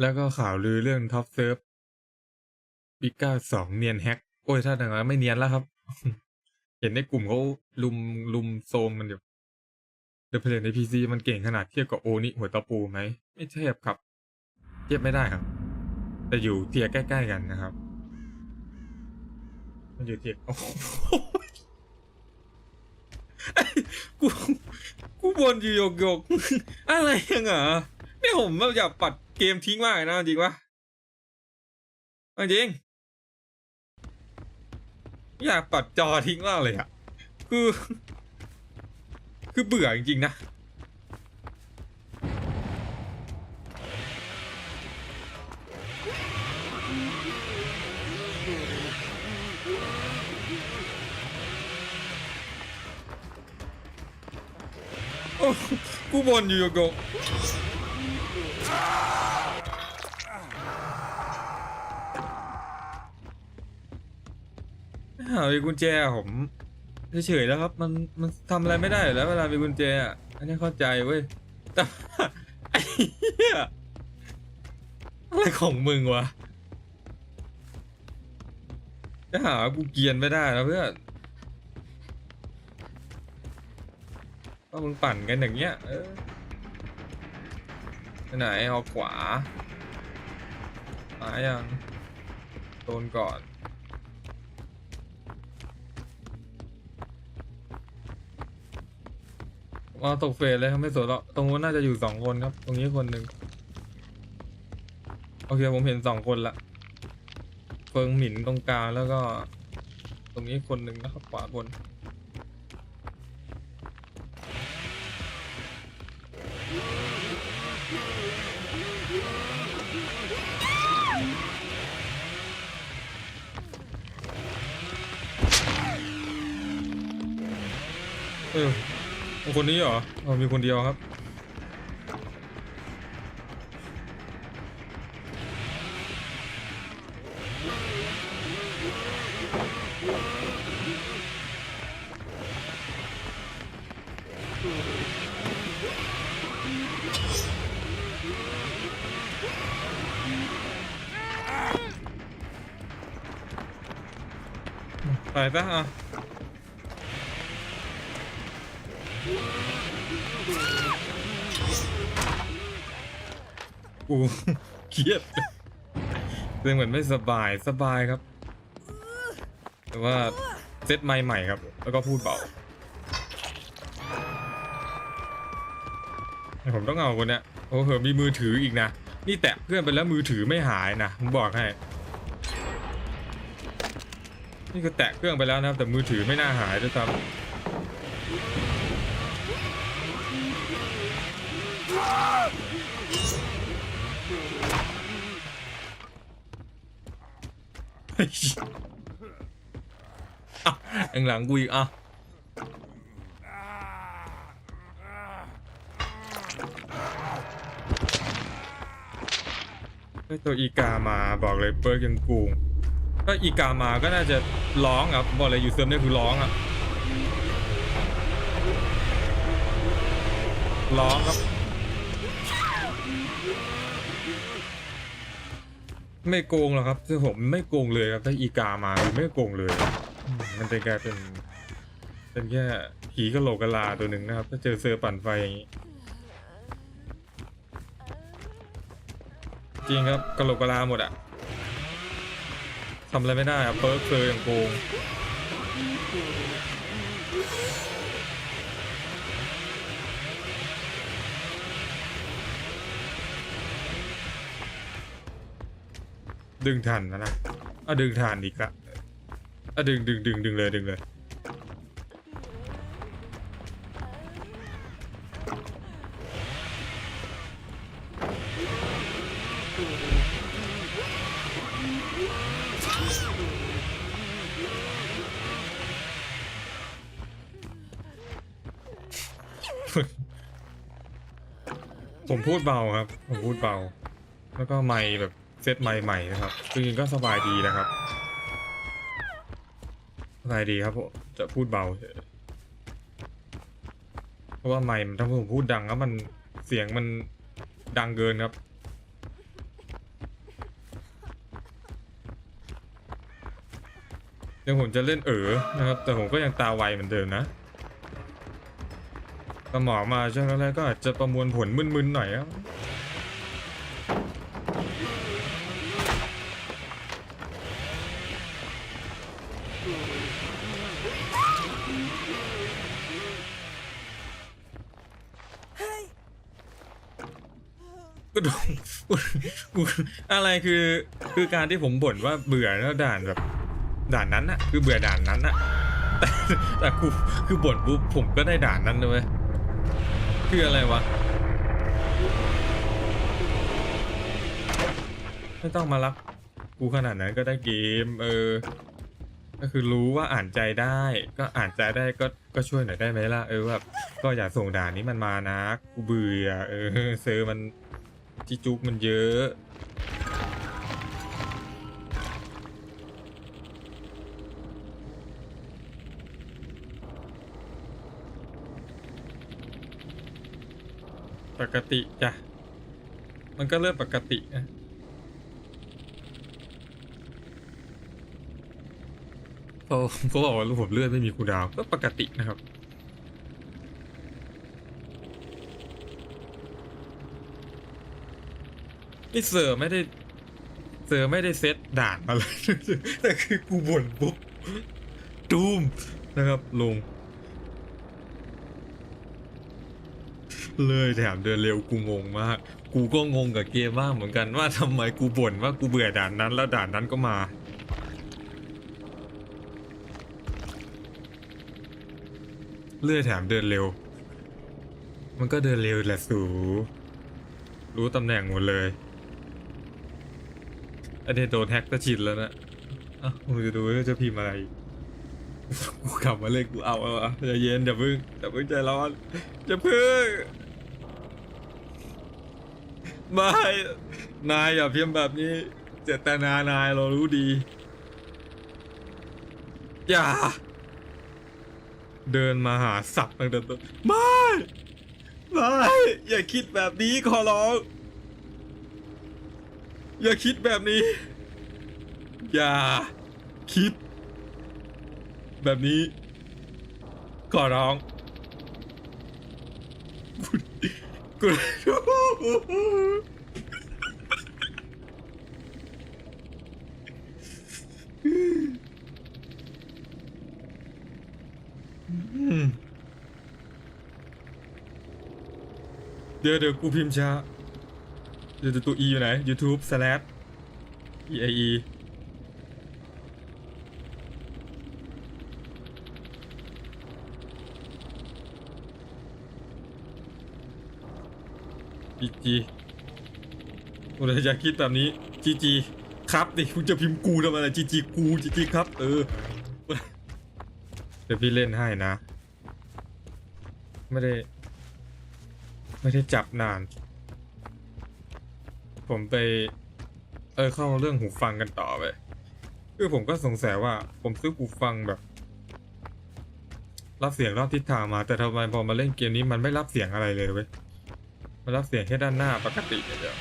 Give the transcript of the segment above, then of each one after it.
แล้วก็ข่าวลือเรื่องท็อปเซิร์ฟปิก้าสองเนียนแฮก โอ้ยถ้าดังนั้นไม่เนียนแล้วครับ เห็นในกลุ่มเขาลุมลุมโซมมันอยู่เดอะเพลนในพีซีมันเก่งขนาดเทียบกับโอนิหัวตะปูไหม ไม่เทียบครับ เทียบไม่ได้ครับ แต่อยู่เทียใกล้ๆกันนะครับ มันอยู่เทียโอ้โหกูกูบนอยู่โยกโยกอะไรยังอะนี่ผมแบบอยากปัด เกมทิ้งมากเลยนะจริงปะจริงอยากปัดจอทิ้งมากเลยอะคือ คือเบื่อจริงๆนะโอ้กูบนอยู่โยโก มีกุญแจผมเฉยๆแล้วครับ มันมันทำอะไรไม่ได้แล้ว เวลามีกุญแจอะอันนี้เข้าใจเว้ยแต่ไอ้เหี้ยอะไรของมึงวะจะหากูเกียนไม่ได้แล้วเพื่อนก็มึงปั่นกันอย่างเงี้ยเออไปไหนเอาขวามายังโดนก่อน มเอาตกเฟสเลยครับไม่สนหรอกตรงนู้นน่าจะอยู่สองคนครับ ตรงนี้คนหนึ่งโอเคผมเห็นสองคนละเฟิงหมินตรงกลางแล้วก็ ตรงนี้คนหนึ่งนะครับขวาบนเออ คนนี้เหรออ๋อมีคนเดียวครับ ไปซะอะ กูเครียดเลยเหมือนไม่สบายสบายครับ แต่ว่าเซตไมค์ใหม่ครับ แล้วก็พูดเบาผมต้องเอาคนเนี้ยโอ้โหมีมือถืออีกนะ นี่แตะเพื่อนไปแล้วมือถือไม่หายนะผมบอกให้ นี่คือแตะเครื่องไปแล้วนะครับ แต่มือถือไม่น่าหายด้วยซ้ำ ข้างหลังกูอีกอะเฮ้ตัวอีกามาบอกเลยเปิร์กยังกูงถ้าอีกามาก็น่าจะร้องครับบอกเลยอยู่เซิร์ฟนี่คือร้องอะร้องครับ ไม่โกงหรอกครับคือผมไม่โกงเลยครับถ้าอีกามาคือไม่โกงเลยมมันจะกลายเป็น เป็นแค่ผีกะโหลกกะลาตัวหนึ่งนะครับ ถ้าเจอเซอร์ปั่นไฟอย่างนี้จริงครับกะโหลกกะลาหมดอะทำอะไรไม่ได้อะเพิร์กเซอร์อย่างโกง ดึงทันนะนะอะดึงทันอีกละอะดึงดึงดึงดึงเลยดึงเลย ผมพูดเบาครับ ผมพูดเบา แล้วก็ไมค์แบบ เซตใหม่ๆนะครับจริงๆก็สบายดีนะครับสบายดีครับผมจะพูดเบา เพราะว่าใหม่ถ้าผมพูดดังแล้วมันเสียงมันดังเกินครับยังผมจะเล่นเอ๋อนะครับ แต่ผมก็ยังตาไวเหมือนเดิมนะสมองมาช่วงแรกก็อาจจะประมวลผลมึนๆหน่อยครับ กูอะไรคือคือการที่ผมบ่นว่าเบื่อแล้วด่านแบบ ด่านนั้นอะคือเบื่อด่านนั้นอะแต่แต่กูคือบ่นปุ๊บผมก็ได้ด่านนั้นเลยคืออะไรวะไม่ต้องมารักกูขนาดนั้นก็ได้เกม เออ ก็คือรู้ว่าอ่านใจได้ ก็อ่านใจได้ก็ก็ช่วยหน่อยได้ไหมล่ะเออแบบก็อย่าส่งด่านนี้มันมานะกูเบื่อเออเซอร์มันจิจุกมันเยอะ ปกติจ้ะ มันก็เริ่มปกตินะเพราะเขาบอกว่ารูปผมเลือดไม่มีคูดาวก็ปกตินะครับ นี่เสือไม่ได้เสือไม่ได้เซตด่านมาเลยแต่คือกูบ่นปุ๊บตูมนะครับลง เลยแถมเดินเร็วกูงงมาก กูก็งงกับเกมมากเหมือนกันว่าทำไมกูบ่นว่ากูเบื่อด่านนั้นแล้วด่านนั้นก็มาเลื่อยแถมเดินเร็ว มันก็เดินเร็วแหละสู รู้ตำแหน่งหมดเลยอันนี้โดนแฮกก็ชินแล้วนะอะผมจะดูว่าจะพิมพ์อะไร กูกลับมาเล่นกูเอาเอาอาใจเย็นอย่าพึ่งอย่าพึ่งใจร้อนอย่าพึ่ง ไม่ นายอย่าเพิมแบบนี้ เจตนานายเรารู้ดี อย่า เดินมาหาสับตั้งแต่ต้นไม่ ไม่ อย่าคิดแบบนี้ขอร้อง อย่าคิดแบบนี้ อย่า คิด แบบนี้ ขอร้อง กูกูอืมเดี๋ยวเดี๋ยวกูพิมพ์ช้าเดี๋ยวตัว e อยู่ไหน YouTube slash e a e จีจีกูเลยจะคิดแบบนี้จีจีครับดิคุณจะพิมพ์กูทำไมล่ะจีจีกูจีจีครับ เออเดี๋ยวพี่เล่นให้นะ ไม่ได้ ไม่ได้จับนาน ผมไป เออเข้าเรื่องหูฟังกันต่อไปคือผมก็สงสัยว่า ผมซื้อหูฟังแบบ รับเสียงรอบทิศทางมา แต่ทำไมพอมาเล่นเกมนี้มันไม่รับเสียงอะไรเลยเว้ย มันรับเสียงแค่ด้านหน้าปกติเดียว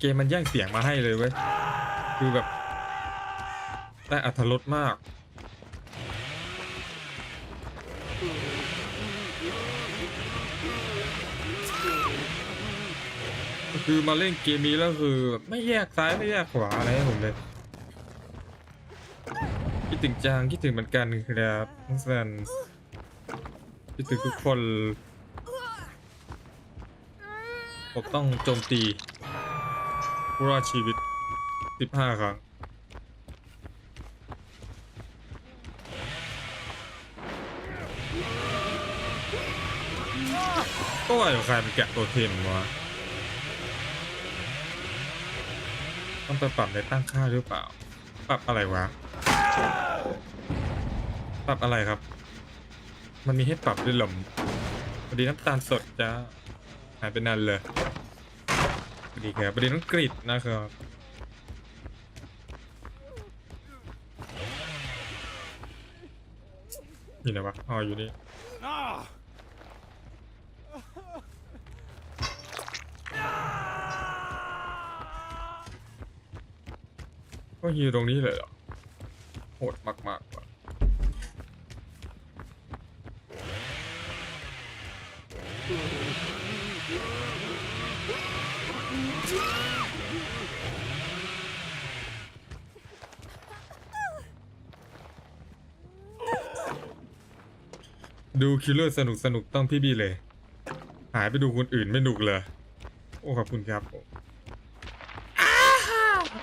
เกมมันแย่งเสียงมาให้เลยเว้ย คือแบบได้อัธรสมาก คือมาเล่นเกมนี้แล้วคือไม่แยกซ้ายไม่แยกขวาอะไรให้ผมเลย คิดถึงจางคิดถึงเหมือนกันครับน้องแซนคิดถึงทุกคน ผมต้องโจมตีผู้รอดชีวิต 15 ครั้งก็ว่าอยู่ใครเป็นแกะตัวเทมวะต้องไปปรับในตั้งค่าหรือเปล่า ปรับอะไรวะ ปรับอะไรครับ มันมีให้ปรับด้วยหรอพอดีน้ำตาลสดจ้า หายไปนานเลยพอดีครับพอดีน้องกรีดนะครับนี่นะวะอ๋ออยู่นี่ก็ฮิวตรงนี้เลยเหรอโหดมากๆว่ะ ดูคิลเลอร์สนุกสนุกต้องพี่บีเลย หายไปดูคนอื่นไม่หนุกเลย โอ้ขอบคุณครับ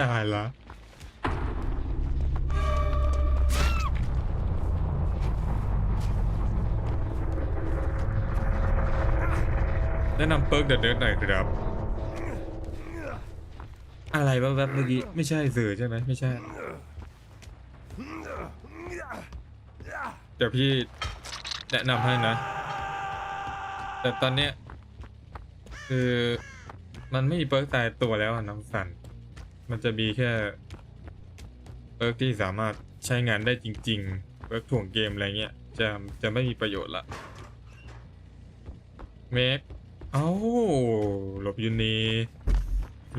ตายละแนะนำเปิร์กเดอะเดิร์ดหน่อยครับ อะไรแวบๆเมื่อกี้ ไม่ใช่สื่อใช่ไหมไม่ใช่ เดี๋ยวพี่ แนะนำให้นะ แต่ตอนเนี้ยคือมันไม่มีเปิร์กตายตัวแล้วอะน้องสัน มันจะมีแค่เปิร์กที่สามารถใช้งานได้จริง ๆ เปิร์กถ่วงเกมอะไรเงี้ยจะจะไม่มีประโยชน์ละเมคเอ้าหลบยูนี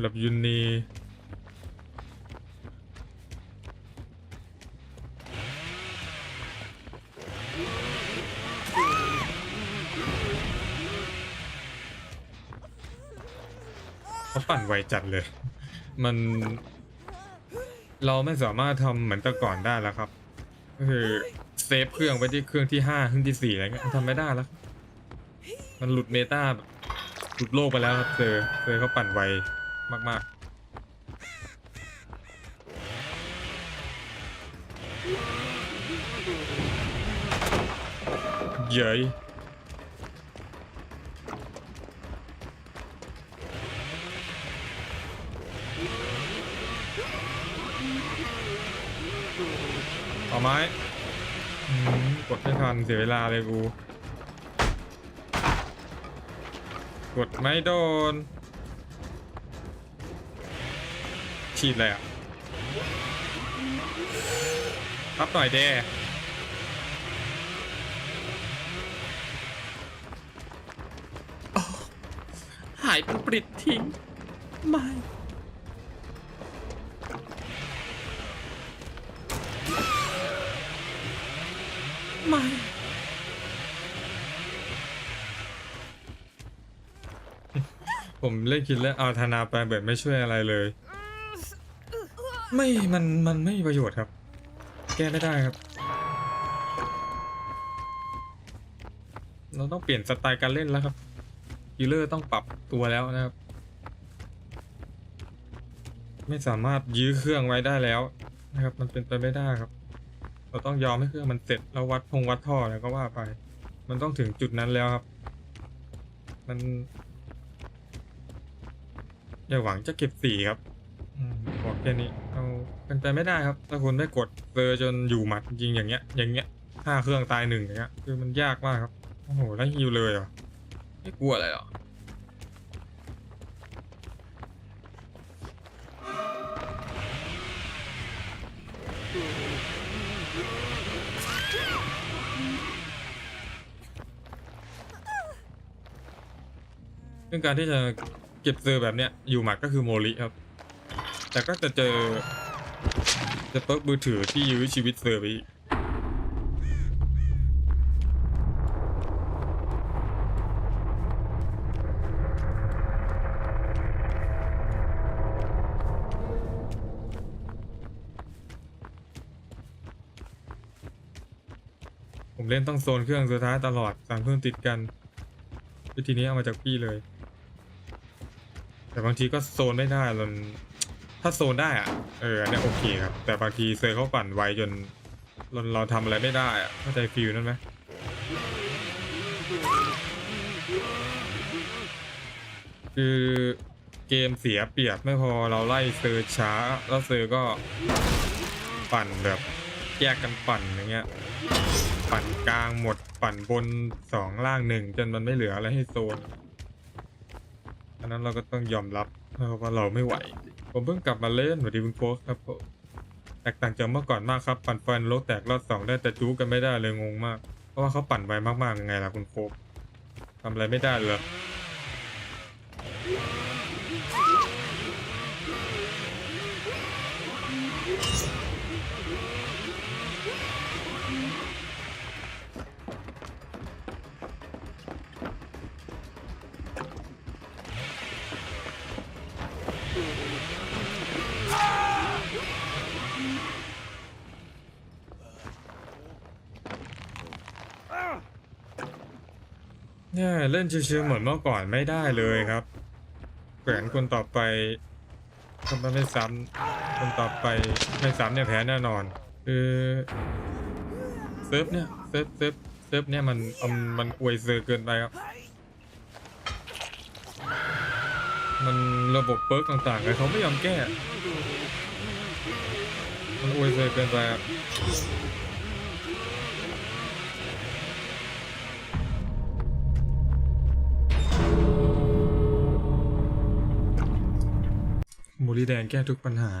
หลบยูนี เขาปั่นไวจัดเลย มันเราไม่สามารถทำเหมือนแต่ก่อนได้แล้วครับ ก็คือเซฟเครื่องไว้ที่เครื่องที่ห้าเครื่องที่สี่อะไรเงี้ยมันทำไม่ได้แล้ว มันหลุดเมตาแบบหลุดโลกไปแล้วครับเซอร์เซอร์เขาปั่นไวมาก ๆเย้ย ต่อไม้อืมกดไม่ทันเสียเวลาเลยกู กดไม่โดน ฉีดเลยอะรับหน่อยเด้หายเป็นปริดทิ้ง ไม่ ไม ผมเล่นคิดแล้วเอาธนาไปแบบไม่ช่วยอะไรเลย ไม่มันมันไม่มีประโยชน์ครับ แก้ไม่ได้ครับ เราต้องเปลี่ยนสไตล์การเล่นแล้วครับคิลเลอร์ต้องปรับตัวแล้วนะครับ ไม่สามารถยื้อเครื่องไว้ได้แล้วนะครับ มันเป็นไปไม่ได้ครับ เราต้องยอมให้เครื่องมันเสร็จแล้ววัดพงวัดท่อแล้วก็ว่าไป มันต้องถึงจุดนั้นแล้วครับ มัน อย่าหวังจะเก็บสีครับอบอกแค่นี้เอาเป็นไปไม่ได้ครับ ถ้าคุณไม่กดเบอร์จนอยู่หมัดจริงอย่างเงี้ย อย่างเงี้ยห้าเครื่องตายหนึ่งอย่างเงี้ยคือมันยากมากครับโอ้โหแล้วฮิวเลยเหรอไม่กลัวอะไรหรอ ซึ่งการที่จะเก็บเซอร์แบบเนี้ยอยู่หมัดก็คือโมลิครับ แต่ก็จะเจอจะเปิร์กมือถือที่ยื้อชีวิตเซอร์ไปอีกผมเล่นต้องโซนเครื่องสุดท้ายตลอดสามเครื่องติดกันวิธีนี้เอามาจากพี่เลย แต่บางทีก็โซนไม่ได้จนถ้าโซนได้อะเอออันเนี้ยโอเคครับ แต่บางทีเซอร์เขาปั่นไวจนเราเราทำอะไรไม่ได้อะเข้าใจฟิลนั่นไหมคือเกมเสียเปรียบไม่พอเราไล่เซอร์ช้า แล้วเซอร์ก็ปั่นแบบแยกกันปั่นอย่างเงี้ย ปั่นกลางหมดปั่นบนสองล่างหนึ่งจนมันไม่เหลืออะไรให้โซน อันนั้นเราก็ต้องยอมรับนะครับว่าเราไม่ไหว ผมเพิ่งกลับมาเล่นสวัสดีคุณโฟกครับผมแตกต่างจากเมื่อก่อนมากครับ ปั่นฟันโลกแตกรอดสองได้แต่จู้กันไม่ได้เลยงงมาก เพราะว่าเขาปั่นไวมากๆยังไงล่ะคุณโฟกทำอะไรไม่ได้เลย ช่เล่นชิวๆเหมือนเมื่อก่อนไม่ได้เลยครับแขวนคนต่อไปถ้ามันไม่ซ้ำคนต่อไปไม่ซ้ำเนี่ยแพ้แน่นอน คือเซิร์ฟเนี่ยเซิร์ฟเซิร์ฟเซิร์ฟเนี่ยมันมันมันอวยเซอร์เกินไปครับ มันระบบเปิร์กต่างๆเลยเขาไม่ยอมแก้ มันอวยเซอร์เกินไปครับ มูลีแดงแก้ทุกปัญหา